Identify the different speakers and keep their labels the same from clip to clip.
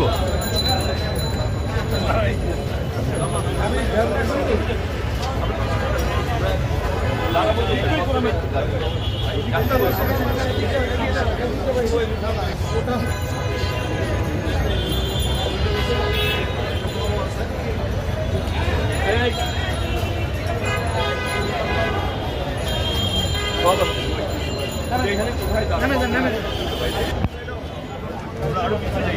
Speaker 1: দুশো নেমে যান নেমে যান আমরা আরও কিছু যাই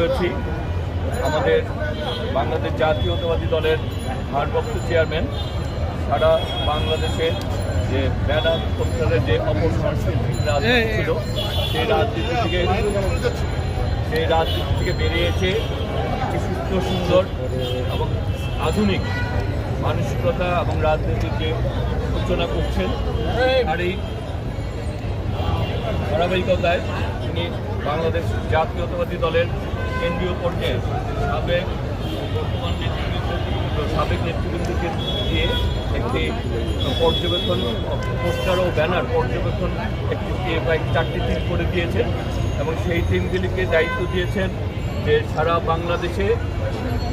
Speaker 2: হয়েছি আমাদের বাংলাদেশ জাতীয়তাবাদী দলের ভারপ্রাপ্ত চেয়ারম্যান। সারা বাংলাদেশের যে ব্যানার পোস্টারের যে অপসংস্কৃতিক রাজনীতি ছিল, সেই রাজনীতি থেকে সেই রাজনীতি থেকে বেরিয়ে এসে একটি সুস্থ, সুন্দর এবং আধুনিক মানসিকতা এবং রাজনীতির যে সূচনা করছেন আর এই ধারাবাহিকতায় তিনি বাংলাদেশ জাতীয়তাবাদী দলের কেন্দ্রীয় পর্যায়ে সাবেক বর্তমান নেতৃবৃন্দ সাবেক নেতৃবৃন্দকে দিয়ে একটি পর্যবেক্ষণ পোস্টার ও ব্যানার পর্যবেক্ষণ একটি চারটি টিম করে দিয়েছেন এবং সেই টিমগুলিকে দায়িত্ব দিয়েছেন যে সারা বাংলাদেশে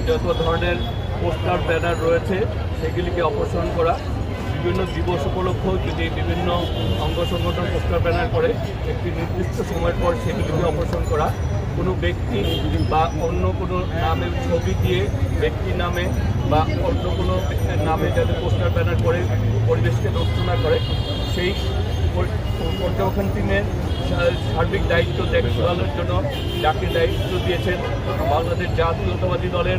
Speaker 2: যত ধরনের পোস্টার, ব্যানার রয়েছে, সেগুলিকে অপসারণ করা। বিভিন্ন দিবস উপলক্ষ যদি বিভিন্ন অঙ্গ সংগঠন পোস্টার, ব্যানার করে একটি নির্দিষ্ট সময়ের পর সেগুলিকে অপসারণ করা। কোনো ব্যক্তি বা অন্য কোনো নামে ছবি দিয়ে ব্যক্তির নামে বা অন্য কোনো নামে যাতে পোস্টার ব্যানার করে পরিবেশকে নষ্ট না করে, সেই পর- পর্যবেক্ষণ টিমের সার্বিক দায়িত্ব দেখভালের জন্য যাকে দায়িত্ব দিয়েছেন বাংলাদেশ জাতীয়তাবাদী দলের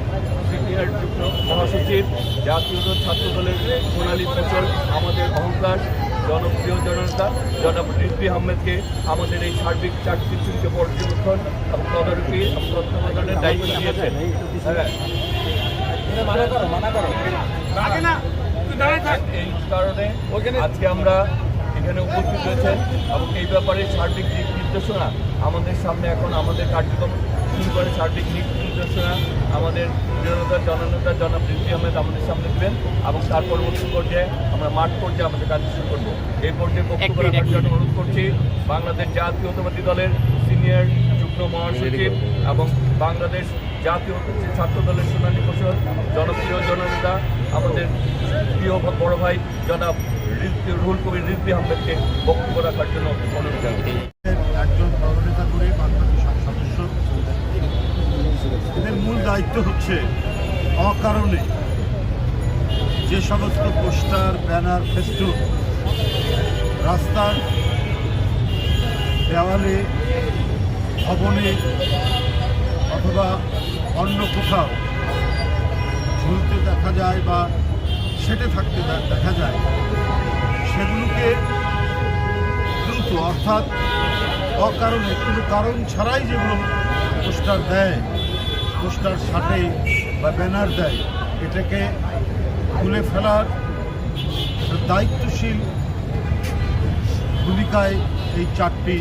Speaker 2: সিনিয়র যুগ্ম মহাসচিব, জাতীয় ছাত্র দলের সোনালী ফসল আমাদের অহংকার জনপ্রিয় জনতা জনাব রিজভি আহমেদকে আমাদের এই সার্বিক চারটি চুনকে পর্যবেক্ষণ এবং তদারকি এবং তত্ত্বাবধানের দায়িত্ব দিয়েছেন। হ্যাঁ। এই কারণে আজকে আমরা এখানে উপস্থিত হয়েছেন এবং এই ব্যাপারে সার্বিক দিক নির্দেশনা আমাদের সামনে এখন আমাদের কার্যক্রম শুরু করে সার্বিক দিক নির্দেশনা আমাদের জনতা জননেতা জনাব রিজভি আহমেদ আমাদের সামনে দেবেন এবং তার পরবর্তী পর্যায়ে আমরা মাঠ পর্যায়ে আমাদের কাজ শুরু করব। এই পর্যায়ে বক্তব্য রাখার জন্য অনুরোধ করছি বাংলাদেশ জাতীয়তাবাদী দলের সিনিয়র যুগ্ম মহাসচিব এবং বাংলাদেশ জাতীয় ছাত্র দলের সোনালী ফসল জনপ্রিয় জননেতা আমাদের প্রিয় বড় ভাই জনাব রুহুল কবির রিজভি আহমেদকে বক্তব্য রাখার জন্য অনুরোধ জানাচ্ছি
Speaker 3: একজন দলনেতা করে বাংলাদেশ সদস্য এদের মূল দায়িত্ব হচ্ছে অকারণে যে সমস্ত পোস্টার, ব্যানার ফেস্টুন রাস্তার দেওয়ালে, ভবনে অথবা অন্য কোথাও ঝুলতে দেখা যায় বা সেটে থাকতে দেখা যায়, সেগুলোকে দ্রুত অর্থাৎ অকারণে কোনো কারণ ছাড়াই যেগুলো পোস্টার দেয় পোস্টার সাটে বা ব্যানার দেয়, এটাকে খুলে ফেলার দায়িত্বশীল ভূমিকায় এই চারটি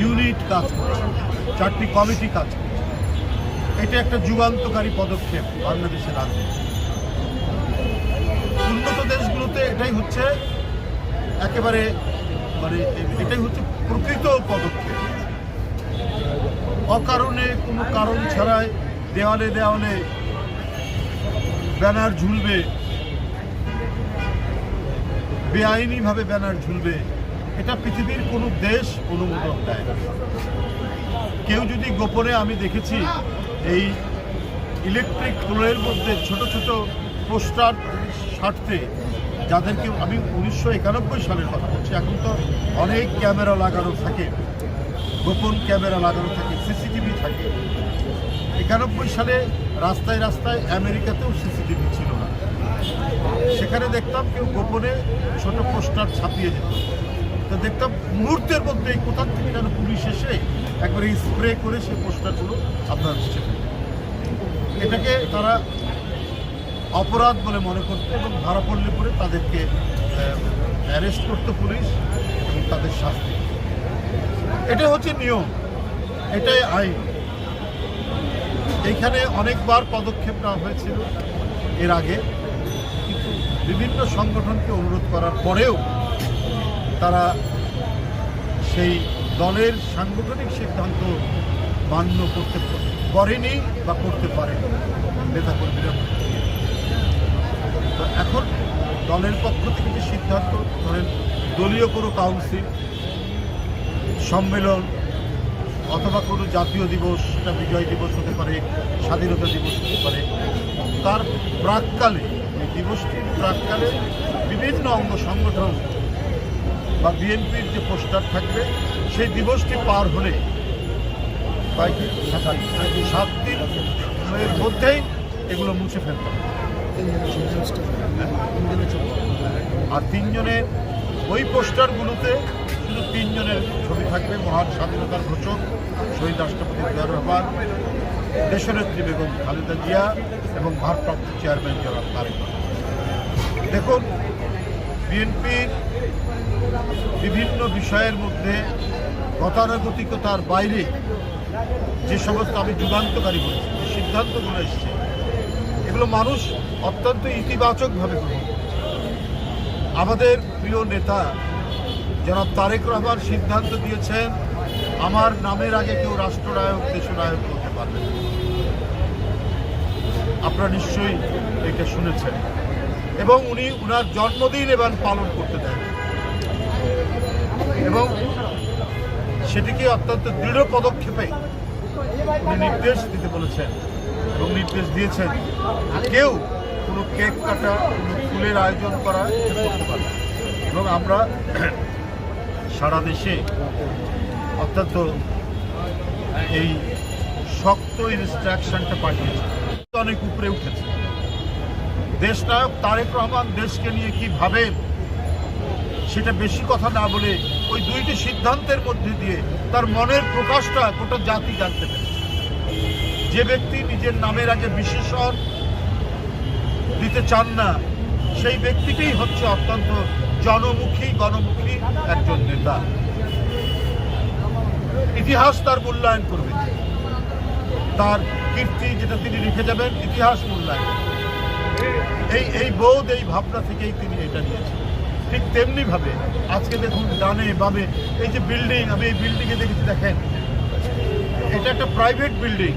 Speaker 3: ইউনিট কাজ করছে, চারটি কমিটি কাজ করছে। এটা একটা যুগান্তকারী পদক্ষেপ বাংলাদেশের রাজনীতি। উন্নত দেশগুলোতে এটাই হচ্ছে একেবারে মানে এটাই হচ্ছে প্রকৃত পদক্ষেপ। অকারণে কোনো কারণ ছাড়াই দেওয়ালে দেওয়ালে ব্যানার ঝুলবে। বেআইনিভাবে ব্যানার ঝুলবে। এটা পৃথিবীর কোনো দেশ অনুমোদন দেয় কেউ যদি গোপনে আমি দেখেছি, এই ইলেকট্রিক পোলের মধ্যে ছোট ছোট পোস্টার সারতে, যাদেরকে আমি উনিশশো একানব্বই সালের কথা বলছি, এখন তো অনেক ক্যামেরা লাগানো থাকে, গোপন ক্যামেরা লাগানো থাকে থাকে একানব্বই সালে রাস্তায় রাস্তায় আমেরিকাতেও সিসিটিভি ছিল না। সেখানে দেখতাম কেউ গোপনে ছোট পোস্টার ছাপিয়ে যেত। তো দেখতাম মুহূর্তের মধ্যে কোথা থেকে যেন পুলিশ এসে একবারে স্প্রে করে সেই পোস্টারগুলো আপনার এটাকে তারা অপরাধ বলে মনে করতো এবং ধরা পড়লে পরে তাদেরকে অ্যারেস্ট করতো পুলিশ এবং তাদের শাস্তি। এটা হচ্ছে নিয়ম, এটাই আইন। এইখানে অনেকবার পদক্ষেপ নেওয়া হয়েছিল এর আগে, কিন্তু বিভিন্ন সংগঠনকে অনুরোধ করার পরেও তারা সেই দলের সাংগঠনিক সিদ্ধান্ত মান্য করতে করেনি বা করতে পারেনি, নেতাকর্মীরা। তো এখন দলের পক্ষ থেকে যে সিদ্ধান্ত, ধরেন দলীয় কোনো কাউন্সিল, সম্মেলন অথবা কোনো জাতীয় দিবস সেটা বিজয় দিবস হতে পারে স্বাধীনতা দিবস হতে পারে তার প্রাককালে এই দিবসটির প্রাককালে বিভিন্ন অঙ্গ সংগঠন বা বিএনপির যে পোস্টার থাকবে সেই দিবসটি পার হলে সাত দিনের মধ্যেই এগুলো মুছে ফেলতে হবে। আর তিনজনের ওই পোস্টারগুলোতে শুধু তিনজনের ছবি থাকবে, মহান স্বাধীনতার ঘোষক শহীদ রাষ্ট্রপতি জিয়াউর রহমান, দেশনেত্রী বেগম খালেদা জিয়া এবং ভারপ্রাপ্ত চেয়ারম্যান জনাব তারেক দেখুন, বিএনপির বিভিন্ন বিষয়ের মধ্যে গতানুগতিকতার বাইরে যে সমস্ত আমি যুগান্তকারী বলেছি, যে সিদ্ধান্তগুলো এসছে, এগুলো মানুষ অত্যন্ত ইতিবাচকভাবে গ্রহণ। আমাদের প্রিয় নেতা জনাব তারেক রহমান সিদ্ধান্ত দিয়েছেন, আমার নামের আগে কেউ রাষ্ট্রনায়ক, দেশনায়ক হতে পারবে। আপনারা নিশ্চয়ই এটা শুনেছেন। এবং উনি উনার জন্মদিন এবার পালন করতে দেন। এবং সেটিকে অত্যন্ত দৃঢ় পদক্ষেপে উনি নির্দেশ দিতে বলেছেন এবং নির্দেশ দিয়েছেন কেউ কোনো কেক কাটা, কোনো ফুলের আয়োজন করা করতে পারে এবং আমরা সারা দেশে অত্যন্ত এই শক্ত ইনস্ট্রাকশনটা পাঠিয়েছে। অনেক উপরে উঠেছে। দেশনায়ক তারেক রহমান দেশকে নিয়ে কি ভাবেন, সেটা বেশি কথা না বলে ওই দুইটি সিদ্ধান্তের মধ্যে দিয়ে তার মনের প্রকাশটা গোটা জাতি জানতে পেরেছে। যে ব্যক্তি নিজের নামের আগে বিশেষণ দিতে চান না, সেই ব্যক্তিকেই হচ্ছে অত্যন্ত জনমুখী, গণমুখী একজন নেতা। ইতিহাস তার মূল্যায়ন করবে। তার কীর্তি যেটা তিনি লিখে যাবেন, ইতিহাস মূল্যায়ন এই এই বোধ, এই ভাবনা থেকেই তিনি এটা নিয়েছেন। ঠিক তেমনি ভাবে আজকে দেখুন ডানে বামে, এই যে বিল্ডিং, আমি এই বিল্ডিংয়ে দেখেছি, দেখেন। এটা একটা প্রাইভেট বিল্ডিং।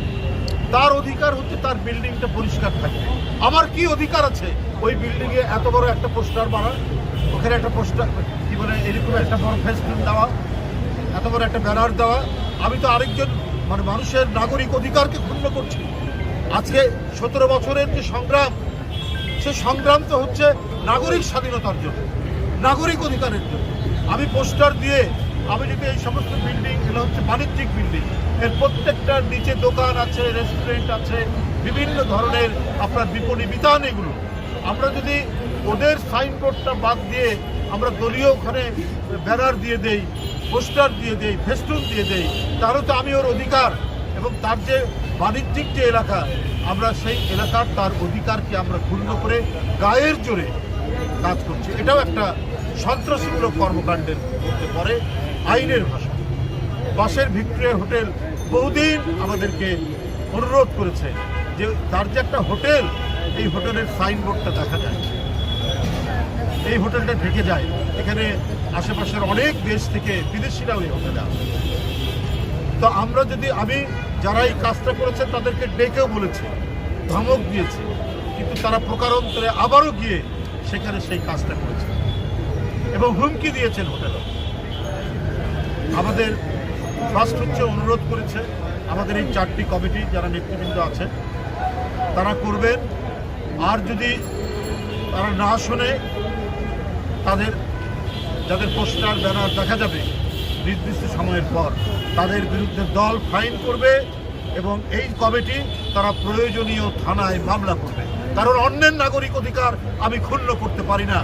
Speaker 3: তার অধিকার হচ্ছে তার বিল্ডিংটা পরিষ্কার থাকবে আমার কি অধিকার আছে ওই বিল্ডিংয়ে এত বড় একটা পোস্টার মারা ওখানে একটা পোস্টার কি বলে, এরকম একটা বড় ফেস্টুন দেওয়া, এত বড় একটা ব্যানার দেওয়া। আমি তো আরেকজন মানে মানুষের নাগরিক অধিকারকে ক্ষুণ্ণ করছি। আজকে সতেরো বছরের যে সংগ্রাম, সে সংগ্রাম তো হচ্ছে নাগরিক স্বাধীনতার জন্য, নাগরিক অধিকারের জন্য। আমি পোস্টার দিয়ে, আমি যদি এই সমস্ত বিল্ডিং এগুলো হচ্ছে বাণিজ্যিক বিল্ডিং এর প্রত্যেকটার নিচে দোকান আছে রেস্টুরেন্ট আছে, বিভিন্ন ধরনের আপনার বিপণী বিতান এগুলো, আমরা যদি ওদের সাইনবোর্ডটা বাদ দিয়ে আমরা দলীয় ওখানে ব্যানার দিয়ে দেই পোস্টার দিয়ে দেই ফেস্টুন দিয়ে দেই, তাহলে তো আমি ওর অধিকার। এবং তার যে বাণিজ্যিক যে এলাকা, আমরা সেই এলাকার তার অধিকারকে আমরা ক্ষুণ্ণ করে গায়ের জোরে কাজ করছি। এটাও একটা সন্ত্রাসীমূলক কর্মকাণ্ডের মধ্যে পড়ে আইনের ভাষা বাসের ভিক্টোরিয়া হোটেল বহুদিন আমাদেরকে অনুরোধ করেছে যে তার যে একটা হোটেল, এই হোটেলের সাইনবোর্ডটা দেখা যায়। এই হোটেলটা ঢেকে যায়। এখানে আশেপাশের অনেক দেশ থেকে বিদেশিরাও এই হোটেলে আসে। তো আমরা যদি, আমি যারা এই কাজটা করেছে তাদেরকে ডেকেও বলেছি, ধমক দিয়েছি, কিন্তু তারা প্রকারান্তরে আবারও গিয়ে সেখানে সেই কাজটা করেছে। এবং হুমকি দিয়েছেন হোটেলে। আমাদের ফার্স্ট হচ্ছে অনুরোধ করেছে, আমাদের এই চারটি কমিটি যারা নেতৃবৃন্দ আছে, তারা করবেন। আর যদি তারা না শোনে তাদের, যাদের পোস্টার, ব্যানার দেখা যাবে নির্দিষ্ট সময়ের পর, তাদের বিরুদ্ধে দল ফাইন করবে এবং এই কমিটি তারা প্রয়োজনীয় থানায় মামলা করবে। কারণ অন্যের নাগরিক অধিকার আমি ক্ষুণ্ণ করতে পারি না।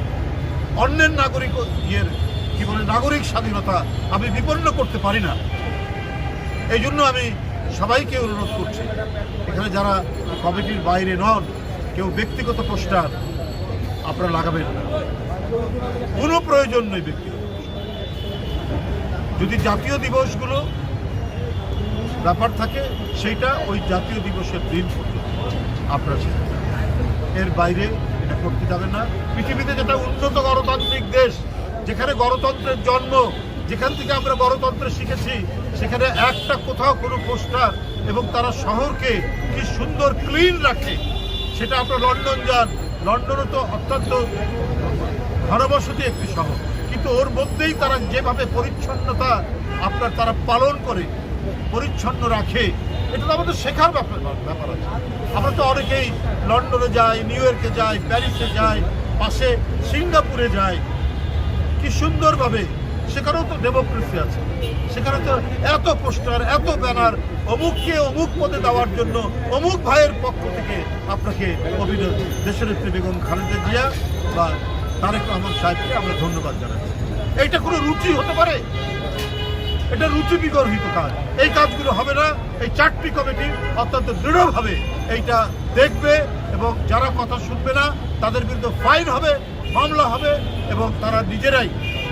Speaker 3: অন্যের নাগরিক ইয়ের, কি বলে, নাগরিক স্বাধীনতা আমি বিপন্ন করতে পারি না। এই জন্য আমি সবাইকে অনুরোধ করছি, এখানে যারা কমিটির বাইরে নন, কেউ ব্যক্তিগত পোস্টার আপনারা লাগাবেন না। কোনো প্রয়োজন নেই ব্যক্তি। যদি জাতীয় দিবসগুলো ব্যাপার থাকে, সেইটা ওই জাতীয় দিবসের দিন আপনারা এর বাইরে এটা করতে যাবেন না। পৃথিবীতে যেটা উন্নত গণতান্ত্রিক দেশ, যেখানে গণতন্ত্রের জন্ম, যেখান থেকে আমরা গণতন্ত্র শিখেছি, সেখানে একটা কোথাও কোনো পোস্টার এবং তারা শহরকে কি সুন্দর, ক্লিন রাখে, সেটা আপনার লন্ডন যান। লন্ডনও তো অত্যন্ত ঘনবসতি একটি শহর। কিন্তু ওর মধ্যেই তারা যেভাবে পরিচ্ছন্নতা আপনার তারা পালন করে, পরিচ্ছন্ন রাখে, এটা তো আমাদের শেখার ব্যাপার ব্যাপার আছে। আমরা তো অনেকেই লন্ডনে যাই, নিউ ইয়র্কে যাই, প্যারিসে যাই, পাশে সিঙ্গাপুরে যাই। কি সুন্দরভাবে, সেখানেও তো ডেমোক্রেসি আছে। সেখানে তো এত পোস্টার, এত ব্যানার, অমুককে অমুক পদে দেওয়ার জন্য অমুক ভাইয়ের পক্ষ থেকে আপনাকে অভিনয়। দেশের বেগম খালেদা জিয়া বা তারেক রহমান সাহেবকে আমরা ধন্যবাদ জানাচ্ছি। এইটা কোনো রুচি হতে পারে? এটা রুচি বিগর্হিত কাজ। এই কাজগুলো হবে না। এই চারটি কমিটি অত্যন্ত দৃঢ়ভাবে এইটা দেখবে এবং যারা কথা শুনবে না, তাদের বিরুদ্ধে ফাইন হবে, মামলা হবে এবং তারা নিজেরাই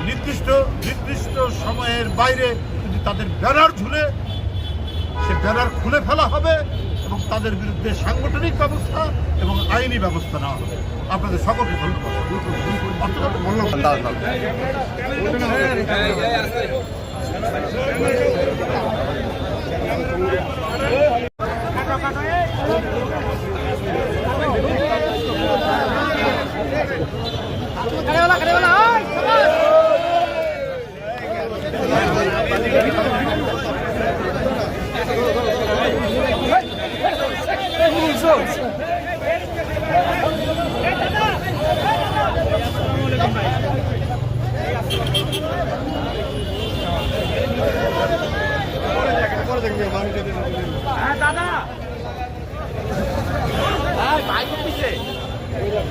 Speaker 3: নির্দিষ্ট নির্দিষ্ট সময়ের বাইরে যদি তাদের ব্যানার ঝুলে, সে ব্যানার খুলে ফেলা হবে। এবং তাদের বিরুদ্ধে সাংগঠনিক ব্যবস্থা এবং আইনি ব্যবস্থা নেওয়া হবে। আপনাদের সকলকে ধন্যবাদ।